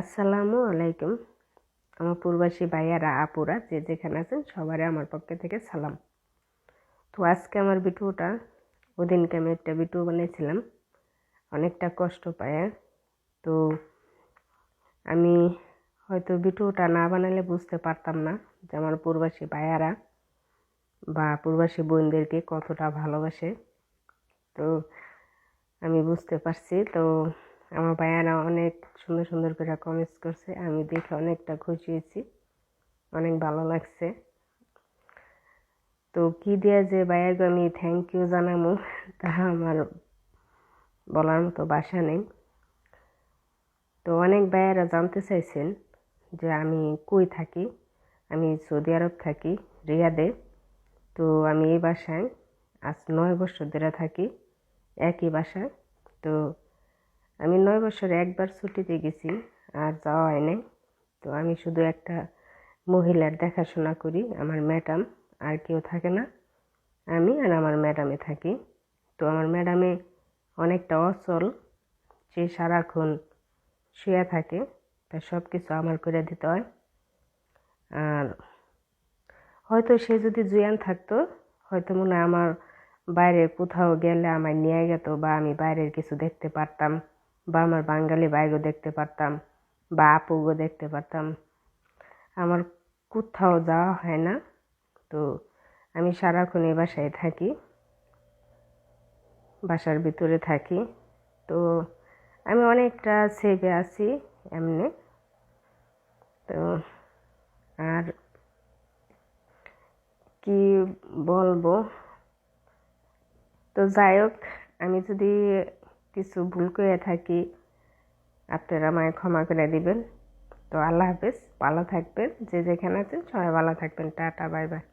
আসসালামু আলাইকুম, আমার পূর্বাসী ভাইয়ারা, আপুরা, যে যেখানে আছেন, সবারই আমার পক্ষে থেকে সালাম। তো আজকে আমার ভিডিওটা, ওদিনকে আমি একটা ভিডিও বানিয়েছিলাম, অনেকটা কষ্ট পায়। তো আমি হয়তো ভিডিওটা না বানালে বুঝতে পারতাম না যে আমার পূর্বাসী ভাইয়ারা বা পূর্বাসী বোনদেরকে কতটা ভালোবাসে। তো আমি বুঝতে পারছি, তো আমার ভাইয়ারা অনেক সুন্দর সুন্দর করে কমেন্টস করছে, আমি দেখে অনেকটা খুশি হয়েছি, অনেক ভালো লাগছে। তো কি দিয়ে যে ভাইয়াকে আমি থ্যাংক ইউ জানাব, তা আমার বলার মতো বাসা নেই। তো অনেক ভাইয়ারা জানতে চাইছেন যে আমি কই থাকি, আমি সৌদি আরব থাকি, রিয়াদে। তো আমি এই বাসায় আজ নয় বছর ধরে থাকি, একই বাসায় তো আমি নয় বছরে একবার ছুটিতে গেছি আর যাওয়া হয় নাই। তো আমি শুধু একটা মহিলার দেখাশোনা করি, আমার ম্যাডাম, আর কেউ থাকে না। আমি আর আমার ম্যাডামে থাকি। তো আমার ম্যাডামে অনেকটা অচল, সে সারাক্ষণ শুয়ে থাকে তা সব কিছু আমার করে দিতে হয়। আর হয়তো সে যদি জুয়ান থাকতো, হয়তো মনে হয় আমার বাইরে কোথাও গেলে আমায় নিয়ে গেত বা আমি বাইরের কিছু দেখতে পারতাম। বা আমার বাঙালি বাইরেও দেখতে পারতাম বা আপুগো দেখতে পারতাম। আমার কোথাও যাওয়া হয় না। তো আমি সারাক্ষণ এই বাসায় থাকি, বাসার ভিতরে থাকি। তো আমি অনেকটা সেভে আছি এমনি। তো আর কি বলব? তো যাই হোক, আমি যদি কিছু ভুল করে থাকি, আপনারা আমায় ক্ষমা করে দিবেন। তো আল্লাহ হাফেজ, ভালো থাকবেন, যে যেখানে আছেন সবাই ভালো থাকবেন। Tata, bye bye.